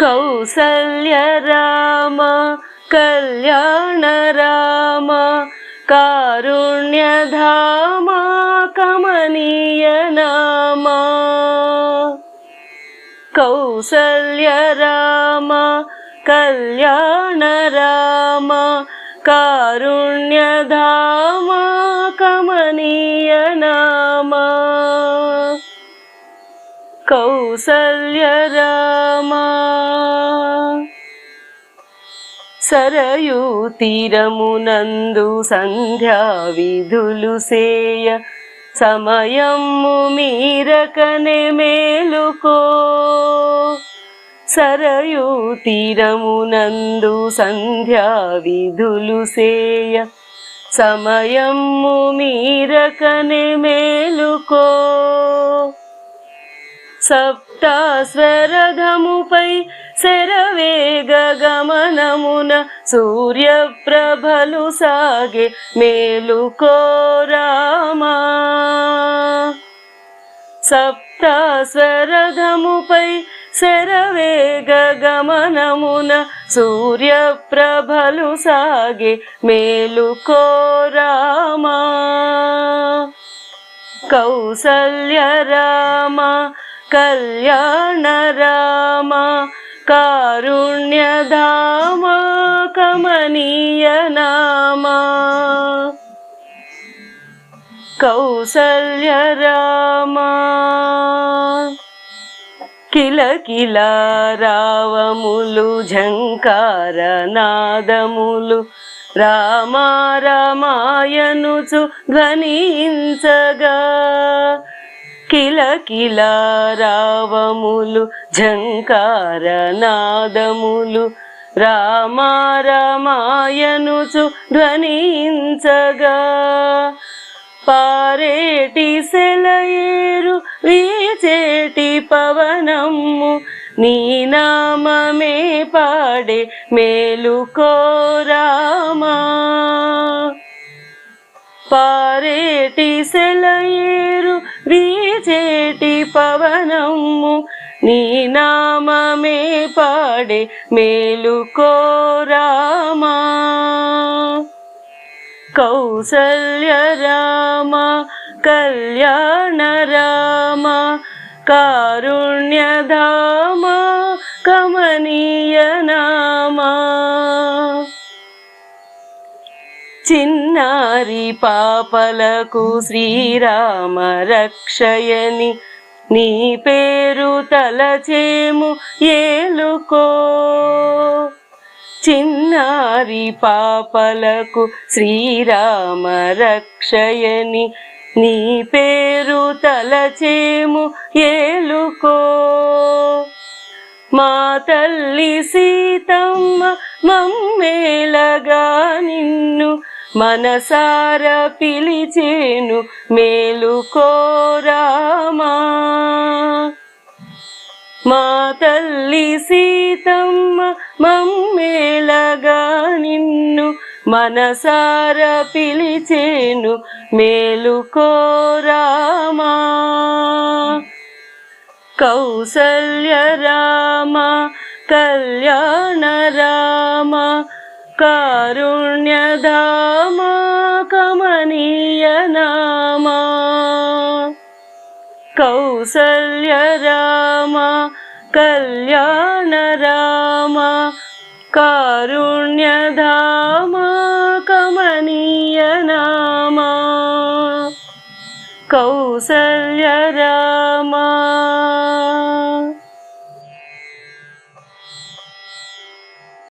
कौसल्य राम कल्याण राम कारुण्यधामा कमनीय नाम। कौसल्य राम कल्याण राम कारुण्यधाम कमनीय नाम। कौसल्य राम సరయూ తీరమునందు సంధ్యా విధులు సేయ. సమయము మీరకనే మేలుకో. సరయూ తీరమునందు సంధ్యా విధులు సేయ. సమయము మీరకనే మేలుకో. సప్తాస్వరధముపై శరవేగ గమనమున సూర్యప్రభలు సాగే మేలు కోరామా. సప్తాస్వరధముపై శరవేగ గమనమున సూర్యప్రభలు సాగే మేలు కోరామా. కౌసల్య రామ కళ్యాణ రామ కారుణ్యధామా కమనీయ నామా కౌసల్య రామా కిల కిల రావములు ఝంకార నాదములు రామ రామాయనుచు ధ్వనించగా. కిల కిల రావములు ఝంకార నాదములు. రామ రామాయనుచు ధ్వనించగా పారేటి సెలయేరు వీచేటి పవనము. నీ నామమే పాడే మేలుకో రామా. పారేటి సెలయేరు చేటి పవనము నీ నామమే పాడే మేలుకో రామా. కౌసల్య రామ కళ్యాణ రామ కారుణ్యధామ కమనీయనా చిన్నారి పాపలకు శ్రీరామ రక్షయని. నీ పేరు తలచేము ఏలుకో. చిన్నారి పాపలకు శ్రీరామ రక్షయని. నీ పేరు తలచేము ఏలుకో. మా తల్లి సీతమ్మ మమ్మేలగా నిన్ను మనసార పిలిచేను మేలుకో రామా మా తల్లి సీతమ్మ మమ్మేలగా నిన్ను మనసార పిలిచేను మేలుకో రామా కౌసల్య రామ కళ్యాణ రామ కారుణ్యదా నామ కౌసల్య రామ కళ్యాణ రామ కారుణ్యధామ కమనీయ నామ కౌసల్య రామ